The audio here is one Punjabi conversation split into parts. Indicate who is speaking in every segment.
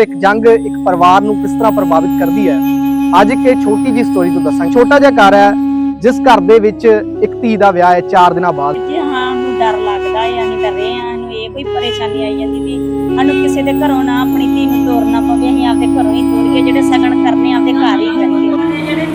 Speaker 1: ਇੱਕ ਜੰਗ, ਇੱਕ ਪਰਿਵਾਰ ਨੂੰ ਕਿਸ ਤਰ੍ਹਾਂ ਪ੍ਰਭਾਵਿਤ ਕਰਦੀ ਹੈ? ਅੱਜ ਇੱਕ ਇਹ ਛੋਟੀ ਜੀ ਸਟੋਰੀ ਤੋਂ ਦੱਸਾਂਗੇ। ਛੋਟਾ ਜਿਹਾ ਘਰ ਹੈ, ਜਿਸ ਘਰ ਦੇ ਵਿੱਚ ਇੱਕ ਧੀ ਦਾ ਵਿਆਹ ਹੈ 4 ਦਿਨਾਂ ਬਾਅਦ।
Speaker 2: ਜੀ ਹਾਂ ਨੂੰ ਡਰ ਲੱਗਦਾ ਹੈ, ਅਸੀਂ ਡਰੇ ਆ ਸਾਨੂੰ ਇਹ ਕੋਈ ਪਰੇਸ਼ਾਨੀ ਆਈ ਜਾਂਦੀ ਵੀ ਸਾਨੂੰ ਕਿਸੇ ਦੇ ਘਰੋਂ ਨਾ ਆਪਣੀ ਧੀ ਨੂੰ ਤੋਰਨਾ ਪਵੇ, ਅਸੀਂ ਆਪਦੇ ਘਰੋਂ ਹੀ ਤੋਰੀਏ, ਜਿਹੜੇ ਸਗਨ ਕਰਨੇ, ਆਪਦੇ ਘਰ ਹੀ ਕਰੀਏ ਜਿਹੜੇ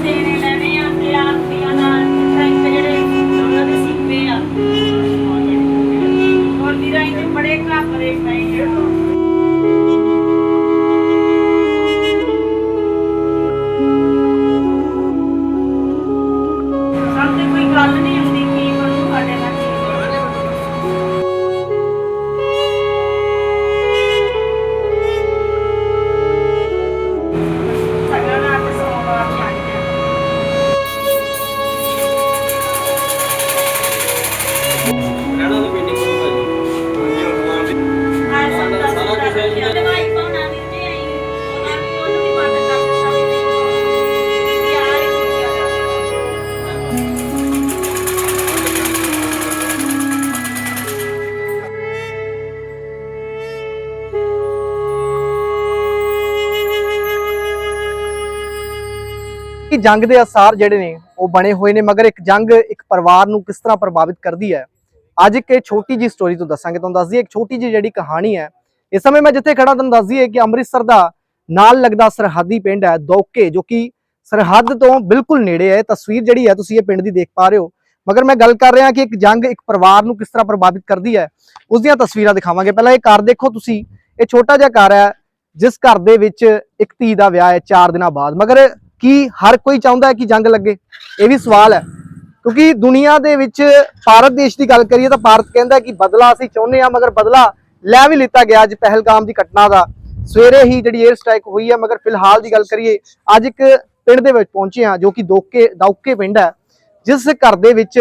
Speaker 2: ਕਿ
Speaker 1: ਜੰਗ ਦੇ ਅਸਾਰ ਜਿਹੜੇ ਨੇ, ਉਹ ਬਣੇ ਹੋਏ ਨੇ, ਮਗਰ ਇੱਕ ਜੰਗ ਇੱਕ ਪਰਿਵਾਰ ਨੂੰ ਕਿਸ ਤਰ੍ਹਾਂ ਪ੍ਰਭਾਵਿਤ ਕਰਦੀ ਹੈ? ਅੱਜ ਇੱਕ ਛੋਟੀ ਜੀ ਸਟੋਰੀ ਤੋਂ ਦੱਸਾਂਗੇ, ਤੁਹਾਨੂੰ ਦੱਸ ਦਈਏ, ਇੱਕ ਛੋਟੀ ਜੀ ਜਿਹੜੀ ਕਹਾਣੀ ਹੈ, ਇਸ ਸਮੇਂ ਮੈਂ ਜਿੱਥੇ ਖੜਾ ਤੁਹਾਨੂੰ ਦੱਸ ਦਈਏ ਕਿ ਅੰਮ੍ਰਿਤਸਰ ਦਾ ਨਾਲ ਲੱਗਦਾ ਸਰਹੱਦੀ ਪਿੰਡ ਹੈ ਦੋਕੇ, ਜੋ ਕਿ ਸਰਹੱਦ ਤੋਂ ਬਿਲਕੁਲ ਨੇੜੇ ਹੈ। ਇਹ ਤਸਵੀਰ ਜਿਹੜੀ ਹੈ, ਤੁਸੀਂ ਇਹ ਪਿੰਡ ਦੀ ਦੇਖ ਪਾ ਰਹੇ ਹੋ। ਮਗਰ ਮੈਂ ਗੱਲ ਕਰ ਰਿਹਾ ਕਿ ਇੱਕ ਜੰਗ ਇੱਕ ਪਰਿਵਾਰ ਨੂੰ ਕਿਸ ਤਰ੍ਹਾਂ ਪ੍ਰਭਾਵਿਤ ਕਰਦੀ ਹੈ, ਉਸ ਦੀਆਂ ਤਸਵੀਰਾਂ ਦਿਖਾਵਾਂਗੇ। ਪਹਿਲਾਂ ਇਹ ਘਰ ਦੇਖੋ ਤੁਸੀਂ, ਇਹ ਛੋਟਾ ਜਿਹਾ ਘਰ ਹੈ, ਜਿਸ ਘਰ ਦੇ ਵਿੱਚ ਇੱਕ ਧੀ ਦਾ ਵਿਆਹ ਹੈ 4 ਦਿਨਾਂ ਬਾਅਦ। ਮਗਰ ਕੀ ਹਰ ਕੋਈ ਚਾਹੁੰਦਾ ਹੈ ਕਿ ਜੰਗ ਲੱਗੇ? ਇਹ ਵੀ ਸਵਾਲ ਹੈ। ਕਿਉਂਕਿ ਦੁਨੀਆ ਦੇ ਵਿੱਚ ਭਾਰਤ ਦੇਸ਼ ਦੀ ਗੱਲ ਕਰੀਏ ਤਾਂ ਭਾਰਤ ਕਹਿੰਦਾ ਕਿ ਬਦਲਾ ਅਸੀਂ ਚਾਹੁੰਦੇ ਹਾਂ, ਮਗਰ ਬਦਲਾ ਲੈ ਵੀ ਲਿੱਤਾ ਗਿਆ ਅੱਜ ਪਹਿਲਗਾਮ ਦੀ ਘਟਨਾ ਦਾ। ਸਵੇਰੇ ਹੀ ਜਿਹੜੀ 에ਅਰ ਸਟ੍ਰਾਈਕ ਹੋਈ ਹੈ, ਮਗਰ ਫਿਲਹਾਲ ਦੀ ਗੱਲ ਕਰੀਏ, ਅੱਜ ਇੱਕ ਪਿੰਡ ਦੇ ਵਿੱਚ ਪਹੁੰਚੇ ਹਾਂ, ਜੋ ਕਿ ਦੋਕੇ, ਦੌਕੇ ਪਿੰਡ ਹੈ। ਜਿਸ ਘਰ ਦੇ ਵਿੱਚ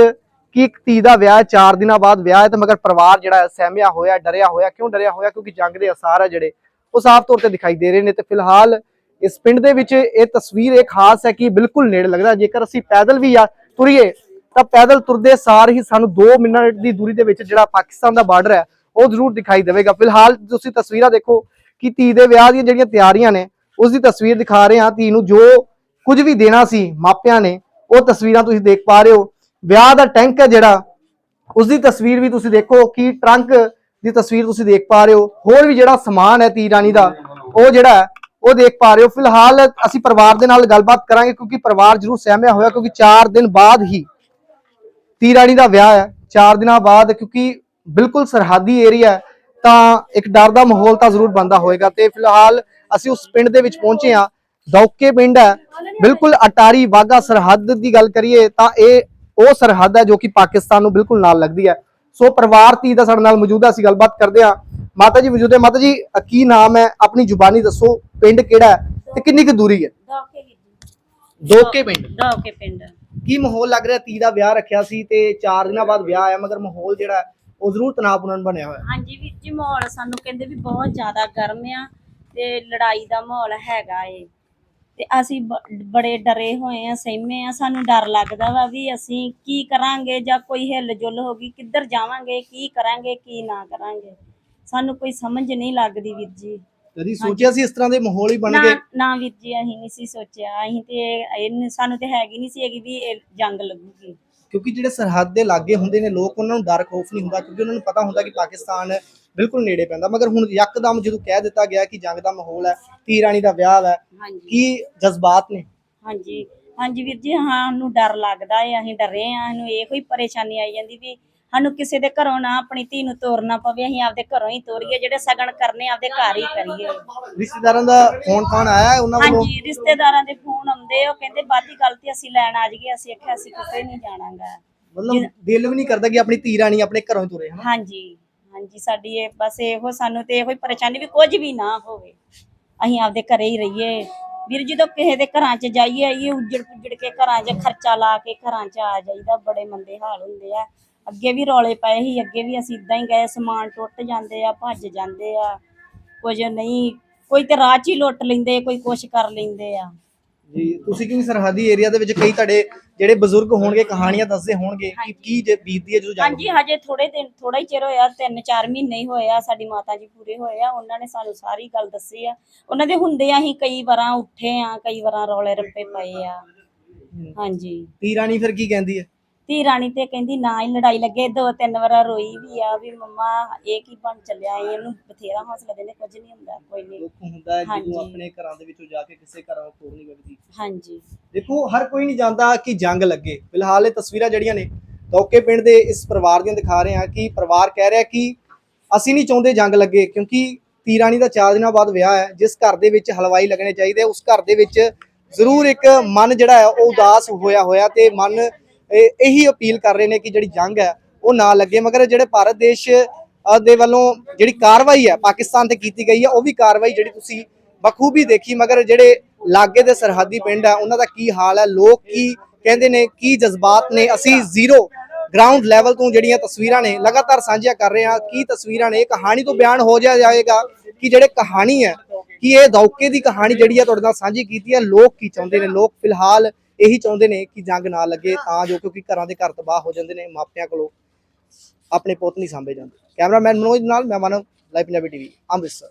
Speaker 1: ਕਿ ਇੱਕ ਧੀ ਦਾ ਵਿਆਹ 4 ਦਿਨਾਂ ਬਾਅਦ ਵਿਆਹ ਹੈ ਤੇ ਮਗਰ ਪਰਿਵਾਰ ਜਿਹੜਾ ਹੈ, ਸਹਿਮਿਆ ਹੋਇਆ, ਡਰਿਆ ਹੋਇਆ। ਕਿਉਂ ਡਰਿਆ ਹੋਇਆ? ਕਿਉਂਕਿ ਜੰਗ ਦੇ ਅਸਾਰ ਹੈ ਜਿਹੜੇ, ਉਹ ਸਾਫ਼ ਤੌਰ ਤੇ ਦਿਖਾਈ ਦੇ ਰਹੇ ਨੇ ਤੇ ਫਿਲਹਾਲ ਇਸ ਪਿੰਡ ਦੇ ਵਿੱਚ ਇਹ ਤਸਵੀਰ ਇਹ ਖਾਸ ਹੈ ਕਿ ਬਿਲਕੁਲ ਨੇੜੇ ਲੱਗਦਾ। ਜੇਕਰ ਅਸੀਂ ਪੈਦਲ ਵੀ ਆ ਤੁਰੀਏ, ਤਾਂ ਪੈਦਲ ਤੁਰਦੇ ਸਾਰ ਹੀ ਸਾਨੂੰ 2 ਮਿੰਟ ਦੀ ਦੂਰੀ ਦੇ ਵਿੱਚ ਜਿਹੜਾ ਪਾਕਿਸਤਾਨ ਦਾ ਬਾਰਡਰ ਹੈ, ਉਹ ਜ਼ਰੂਰ ਦਿਖਾਈ ਦੇਵੇਗਾ। ਫਿਲਹਾਲ ਤੁਸੀਂ ਤਸਵੀਰਾਂ ਦੇਖੋ ਕਿ ਧੀ ਦੇ ਵਿਆਹ ਦੀਆਂ ਜਿਹੜੀਆਂ ਤਿਆਰੀਆਂ ਨੇ, ਉਸ ਦੀ ਤਸਵੀਰ ਦਿਖਾ ਰਹੇ ਹਾਂ। ਧੀ ਨੂੰ ਜੋ ਕੁਝ ਵੀ ਦੇਣਾ ਸੀ ਮਾਪਿਆਂ ਨੇ, ਉਹ ਤਸਵੀਰਾਂ ਤੁਸੀਂ ਦੇਖ ਪਾ ਰਹੇ ਹੋ। ਵਿਆਹ ਦਾ ਟੈਂਕ ਹੈ ਜਿਹੜਾ, ਉਸ ਦੀ ਤਸਵੀਰ ਵੀ ਤੁਸੀਂ ਦੇਖੋ ਕਿ ਟਰੰਕ ਦੀ ਤਸਵੀਰ ਤੁਸੀਂ ਦੇਖ ਪਾ ਰਹੇ ਹੋ। ਹੋਰ ਵੀ ਜਿਹੜਾ ਸਮਾਨ ਹੈ ਧੀ ਰਾਣੀ ਦਾ, ਉਹ ਜਿਹੜਾ ਉਹ ਦੇਖ ਪਾ ਰਹੇ ਹੋ। ਫਿਲਹਾਲ ਅਸੀਂ ਪਰਿਵਾਰ ਦੇ ਨਾਲ ਗੱਲਬਾਤ ਕਰਾਂਗੇ ਕਿਉਂਕਿ ਪਰਿਵਾਰ ਜ਼ਰੂਰ ਸਹਿਮਿਆ ਹੋਇਆ ਕਿਉਂਕਿ 4 ਦਿਨ ਬਾਅਦ ਹੀ ਧੀ ਰਾਣੀ ਦਾ ਵਿਆਹ ਹੈ। 4 ਦਿਨਾਂ ਬਾਅਦ ਕਿਉਂਕਿ ਬਿਲਕੁਲ ਸਰਹੱਦੀ ਏਰੀਆ ਹੈ, ਤਾਂ ਇੱਕ ਡਰ ਦਾ ਮਾਹੌਲ ਤਾਂ ਜ਼ਰੂਰ ਬੰਦਾ ਹੋਏਗਾ ਤੇ ਫਿਲਹਾਲ ਅਸੀਂ ਉਸ ਪਿੰਡ ਦੇ ਵਿੱਚ ਪਹੁੰਚੇ ਹਾਂ। ਦੌਕੇ ਪਿੰਡ ਹੈ। ਬਿਲਕੁਲ ਅਟਾਰੀ ਵਾਗਾ ਸਰਹੱਦ ਦੀ ਗੱਲ ਕਰੀਏ ਤਾਂ ਇਹ ਉਹ ਸਰਹੱਦ ਹੈ ਜੋ ਕਿ ਪਾਕਿਸਤਾਨ ਨੂੰ ਬਿਲਕੁਲ ਨਾਲ ਲੱਗਦੀ ਹੈ। ਸੋ ਪਰਿਵਾਰ ਧੀ ਦਾ ਸਾਡੇ ਨਾਲ ਮੌਜੂਦ ਹੈ। ਅਸੀਂ ਗੱਲਬਾਤ ਕਰਦੇ ਹਾਂ। ਮਾਤਾ ਜੀ ਮੌਜੂਦ ਹੈ। ਮਾਤਾ ਜੀ ਅ, ਕੀ ਨਾਮ ਹੈ? ਆਪਣੀ ਜ਼ੁਬਾਨੀ ਦੱਸੋ। ਪਿੰਡ ਕਿਹੜਾ ਹੈ ਤੇ ਕਿੰਨੀ ਕੁ ਦੂਰੀ ਹੈ?
Speaker 2: ਦੋਕੇ
Speaker 1: ਪਿੰਡ।
Speaker 2: ਦੋਕੇ ਪਿੰਡ।
Speaker 1: ਕੀ ਮਾਹੌਲ ਲੱਗ ਰਿਹਾ? ਧੀ ਦਾ ਵਿਆਹ ਰੱਖਿਆ ਸੀ ਤੇ 4 ਦਿਨਾਂ ਬਾਅਦ ਵਿਆਹ ਆਇਆ ਮਗਰ ਮਾਹੌਲ ਜਿਹੜਾ ਹੈ, ਉਹ ਜ਼ਰੂਰ ਤਣਾਅਪੂਰਨ ਬਣਿਆ ਹੋਇਆ ਹੈ।
Speaker 2: ਹਾਂਜੀ ਵੀਰ ਜੀ ਮਾਹੌਲ ਸਾਨੂੰ ਕਹਿੰਦੇ ਵੀ ਬਹੁਤ ਜ਼ਿਆਦਾ ਗਰਮ ਆ ਤੇ ਲੜਾਈ ਦਾ ਮਾਹੌਲ ਹੈਗਾ ਏ। ਤੇ ਅਸੀਂ ਬ- ਬੜੇ ਡਰੇ ਹੋਏ ਆ ਸਹਿਮੇ ਆ। ਸਾਨੂੰ ਡਰ ਲੱਗਦਾ ਵਾ ਵੀ ਅਸੀਂ ਕੀ ਕਰਾਂਗੇ ਜਾਂ ਕੋਈ ਹਿੱਲ ਜੁਲ ਹੋ ਗਈ ਕਿੱਧਰ ਜਾਵਾਂਗੇ ਕੀ ਕਰਾਂਗੇ ਕੀ ਨਾ ਕਰਾਂਗੇ। ਸਾਨੂੰ ਕੋਈ ਸਮਝ ਨਹੀਂ ਲੱਗਦੀ ਵੀਰ ਜੀ।
Speaker 1: ਕਦੀ ਸੋਚਿਆ ਸੀ ਇਸ ਤਰ੍ਹਾਂ ਦੇ ਮਾਹੌਲ ਹੀ
Speaker 2: ਨਾ
Speaker 1: ਬਣਨਗੇ
Speaker 2: ਨਾ ਵੀਰ ਜੀ ਅਸੀਂ ਨਹੀਂ ਸੀ ਸੋਚਿਆ। ਅਸੀਂ ਤੇ ਇਹ ਸਾਨੂੰ ਤੇ ਹੈਗੀ ਨਹੀਂ ਸੀ ਹੈਗੀ ਵੀ ਇਹ ਜੰਗ ਲੱਗੂਗੀ।
Speaker 1: ਕਿਉਂਕਿ ਜਿਹੜੇ ਸਰਹੱਦ ਦੇ ਲਾਗੇ ਹੁੰਦੇ ਨੇ ਲੋਕ ਉਹਨਾਂ ਨੂੰ ਡਰ ਖੌਫ ਨਹੀਂ ਹੁੰਦਾ ਕਿਉਂਕਿ ਉਹਨਾਂ ਨੂੰ ਪਤਾ ਹੁੰਦਾ ਕਿ ਪਾਕਿਸਤਾਨ ਬਿਲਕੁਲ ਨੇੜੇ ਪੈਂਦਾ। ਮਗਰ ਹੁਣ ਯਕਦਮ ਜਦੋਂ ਕਹਿ ਦਿੱਤਾ ਗਿਆ ਕਿ ਜੰਗ ਦਾ ਮਾਹੌਲ ਹੈ ਧੀ ਰਾਣੀ ਦਾ ਵਿਆਹ ਹੈ
Speaker 2: ਹਾਂਜੀ।
Speaker 1: ਕੀ ਜਜ਼ਬਾਤ ਨੇ?
Speaker 2: ਹਾਂਜੀ। ਹਾਂਜੀ ਵੀਰ ਜੀ ਹਾਂ ਨੂੰ ਡਰ ਲੱਗਦਾ ਹੈ ਅਸੀਂ ਡਰੇ ਆ ਸਾਨੂੰ ਇਹੋ ਹੀ ਪਰੇਸ਼ਾਨੀ ਆਈ ਜਾਂਦੀ ਵੀ ਸਾਨੂੰ ਕਿਸੇ ਦੇ ਘਰੋਂ ਨਾ ਆਪਣੀ ਧੀ ਨੂੰ ਤੋਰਨਾ ਪਵੇ ਅਸੀਂ ਆਪਦੇ ਘਰੋਂ ਹੀ ਤੋਰੀਏ ਜਿਹੜੇ ਸਗਨ ਕਰਨੇ ਆਪਦੇ ਘਰ ਹੀ ਕਰੀਏ।
Speaker 1: ਰਿਸ਼ਤੇਦਾਰਾਂ ਦਾ ਫੋਨ ਫਾਨ ਆਇਆ ਹੈ ਉਹਨਾਂ ਵੱਲੋਂ?
Speaker 2: ਹਾਂਜੀ ਰਿਸ਼ਤੇਦਾਰਾਂ ਦੇ ਫੋਨ ਆਉਂਦੇ ਉਹ ਕਹਿੰਦੇ ਬਾਦੀ ਗੱਲ ਤੇ ਅਸੀਂ ਲੈਣ ਆ ਜਾਈਏ ਅਸੀਂ ਆਖਿਆ ਅਸੀਂ ਕਿਤੇ ਨਹੀਂ ਜਾਣਾਗਾ।
Speaker 1: ਮਤਲਬ ਦਿਲ ਵੀ ਨਹੀਂ ਕਰਦਾ ਕਿ ਆਪਣੀ ਧੀ ਰਾਣੀ ਆਪਣੇ ਘਰੋਂ ਹੀ ਤੁਰੇ ਹਨਾ?
Speaker 2: ਹਾਂਜੀ ਹਾਂਜੀ ਸਾਡੀ ਇਹ ਬਸ ਇਹੋ ਸਾਨੂੰ ਤੇ ਇਹੋ ਹੀ ਪਰੇਸ਼ਾਨੀ ਵੀ ਕੁਝ ਵੀ ਨਾ ਹੋਵੇ। ਅਸੀਂ ਆਪਦੇ ਘਰੇ ਹੀ ਰਹੀਏ। ਵੀਰ ਜਦੋਂ ਕਿਸੇ ਦੇ ਘਰਾਂ 'ਚ ਜਾਈਏ ਆਈਏ ਉੱਜੜ ਪੁੱਜੜ ਕੇ ਘਰਾਂ 'ਚ ਖਰਚਾ ਲਾ ਕੇ ਘਰਾਂ 'ਚ ਆ ਜਾਈਦਾ ਬੜੇ ਮੰਦੇ ਹਾਲ ਹੁੰਦੇ ਆ। ਅੱਗੇ ਵੀ ਰੌਲੇ ਪਏ ਸੀ ਅੱਗੇ ਵੀ ਅਸੀਂ ਇਦਾਂ ਹੀ ਗਏ ਸਮਾਨ ਟੁੱਟ ਜਾਂਦੇ ਆ ਭੱਜ ਜਾਂਦੇ ਆ ਕੁਝ ਨਹੀਂ ਕੋਈ ਤੇ ਰਾਹ 'ਚ ਹੀ ਲੁੱਟ ਲੈਂਦੇ ਕੋਈ ਕੁਛ ਕਰ ਲੈਂਦੇ ਆ।
Speaker 1: ਜੀ ਤੁਸੀਂ ਕਿਉਂ ਸਰਹੱਦੀ ਏਰੀਆ ਦੇ ਵਿੱਚ ਕਈ ਤੁਹਾਡੇ ਜਿਹੜੇ ਬਜ਼ੁਰਗ ਹੋਣਗੇ ਕਹਾਣੀਆਂ ਦੱਸਦੇ ਹੋਣਗੇ ਕਿ ਕੀ ਜੇ ਬੀਤਦੀ ਹੈ ਜਦੋਂ
Speaker 2: ਹਾਂਜੀ ਹਜੇ ਥੋੜੇ ਦਿਨ ਥੋੜਾ ਹੀ ਚਿਰ ਹੋਇਆ 3-4 ਮਹੀਨੇ ਹੀ ਹੋਏ ਆ ਸਾਡੀ ਮਾਤਾ ਜੀ ਪੂਰੇ ਹੋਏ ਆ ਉਹਨਾਂ ਨੇ ਸਾਨੂੰ ਸਾਰੀ ਗੱਲ ਦੱਸੀ ਆ। ਉਹਨਾਂ ਦੇ ਹੁੰਦੇ ਅਸੀਂ ਕਈ ਵਾਰਾਂ ਉੱਠੇ ਆ ਕਈ ਵਾਰਾਂ ਰੌਲੇ ਰੱਪੇ ਪਏ ਆ। ਹਾਂਜੀ।
Speaker 1: ਤੀ ਰਾਣੀ ਫਿਰ ਕੀ ਕਹਿੰਦੀ ਹੈ?
Speaker 2: ਧੀ ਰਾਣੀ ਤੇ ਕਹਿੰਦੀ ਨਾ ਹੀ ਲੜਾਈ ਲੱਗੇ ਦੋ ਤਿੰਨ ਵਾਰ ਰੋਈ ਵੀ ਆ ਵੀ ਮੰਮਾ ਇਹ ਕੀ ਬਣ ਚੱਲਿਆ? ਏ? ਇਹਨੂੰ ਬਥੇਰਾ ਹੌਸਲਾ ਦਿੰਦੇ ਕੁਝ ਨਹੀਂ ਹੁੰਦਾ ਕੋਈ ਨਹੀਂ।
Speaker 1: ਦੁੱਖ ਹੁੰਦਾ ਹੈ
Speaker 2: ਹਾਂਜੀ।
Speaker 1: ਜਦੋਂ ਆਪਣੇ ਘਰਾਂ ਦੇ ਵਿੱਚੋਂ ਜਾ ਕੇ ਕਿਸੇ ਘਰਾਂ ਨੂੰ ਤੋੜ ਨਹੀਂ ਲੱਗਦੀ
Speaker 2: ਹਾਂਜੀ।
Speaker 1: ਦੇਖੋ ਹਰ ਕੋਈ ਨਹੀਂ ਜਾਣਦਾ ਕਿ ਜੰਗ ਲੱਗੇ। ਫਿਲਹਾਲ ਇਹ ਤਸਵੀਰਾਂ ਜਿਹੜੀਆਂ ਨੇ ਦੋਕੇ ਪਿੰਡ ਦੇ ਇਸ ਪਰਿਵਾਰ ਦੀਆਂ ਦਿਖਾ ਰਹੇ ਹਾਂ ਕਿ ਪਰਿਵਾਰ ਕਹਿ ਰਿਹਾ ਕਿ ਅਸੀਂ ਨਹੀਂ ਚਾਹੁੰਦੇ ਜੰਗ ਲੱਗੇ ਕਿਉਂਕਿ ਤੀਰਾਣੀ ਦਾ ਚਾਰ ਦਿਨਾਂ ਬਾਅਦ ਵਿਆਹ ਹੈ। ਜਿਸ ਘਰ ਦੇ ਵਿੱਚ ਹਲਵਾਈ ਲੱਗਣੇ ਚਾਹੀਦੇ ਉਸ ਘਰ ਦੇ ਵਿੱਚ ਜ਼ਰੂਰ ਇੱਕ ਮਨ ਜਿਹੜਾ ਹੈ ਉਹ ਉਦਾਸ ਹੋਇਆ ਹੋਇਆ ਤੇ ਮਨ ਇਹੀ ਅਪੀਲ ਕਰ ਰਹੇ ਨੇ ਕਿ ਜਿਹੜੀ ਜੰਗ ਹੈ ਉਹ ਨਾ ਲੱਗੇ, ਮਗਰ ਜਿਹੜੇ ਭਾਰਤ ਦੇਸ਼ ਦੇ ਵੱਲੋਂ ਜਿਹੜੀ ਕਾਰਵਾਈ ਹੈ ਪਾਕਿਸਤਾਨ ਤੇ ਕੀਤੀ ਗਈ ਹੈ, ਉਹ ਵੀ ਕਾਰਵਾਈ ਜਿਹੜੀ ਤੁਸੀਂ ਬਖੂਬੀ ਦੇਖੀ, ਮਗਰ ਜਿਹੜੇ ਲਾਗੇ ਦੇ ਸਰਹੱਦੀ ਪਿੰਡ ਹੈ, ਉਹਨਾਂ ਦਾ ਕੀ ਹਾਲ ਹੈ, ਲੋਕ ਕੀ ਕਹਿੰਦੇ ਨੇ, ਕੀ ਜਜ਼ਬਾਤ ਨੇ, ਅਸੀਂ ਜ਼ੀਰੋ ਗਰਾਊਂਡ ਲੈਵਲ ਤੋਂ ਜਿਹੜੀਆਂ ਤਸਵੀਰਾਂ ਨੇ ਲਗਾਤਾਰ ਸਾਂਝੀਆਂ ਕਰ ਰਹੇ ਹਾਂ, ਕੀ ਤਸਵੀਰਾਂ ਨੇ ਕਹਾਣੀ ਤੋਂ ਬਿਆਨ ਹੋ ਜਾ, ਜਾਏਗਾ ਕਿ ਜਿਹੜੇ ਕਹਾਣੀ ਹੈ, ਕਿ ਇਹ ਦੌਕੇ ਦੀ ਕਹਾਣੀ ਜਿਹੜੀ ਹੈ ਤੁਹਾਡੇ ਨਾਲ ਸਾਂਝੀ ਕੀਤੀ ਹੈ, ਲੋਕ ਕੀ ਚਾਹੁੰਦੇ ਨੇ, ਲੋਕ ਫਿਲਹਾਲ ਇਹੀ ਚਾਹੁੰਦੇ ਨੇ ਕਿ ਜੰਗ ਨਾ ਲੱਗੇ ਤਾਂ ਜੋ ਕਿਉਂਕਿ ਘਰਾਂ ਦੇ ਘਰ ਤਬਾਹ ਹੋ ਜਾਂਦੇ ਨੇ ਮਾਪਿਆਂ ਕੋਲੋਂ ਆਪਣੇ ਪੁੱਤ ਨਹੀਂ ਸਾਂਭੇ ਜਾਂਦੇ। ਕੈਮਰਾਮੈਨ ਮਨੋਜ ਨਾਲ ਮੈਂ ਮਾਨਵ ਲਾਈਵ ਪੰਜਾਬੀ ਟੀਵੀ ਅੰਮ੍ਰਿਤਸਰ।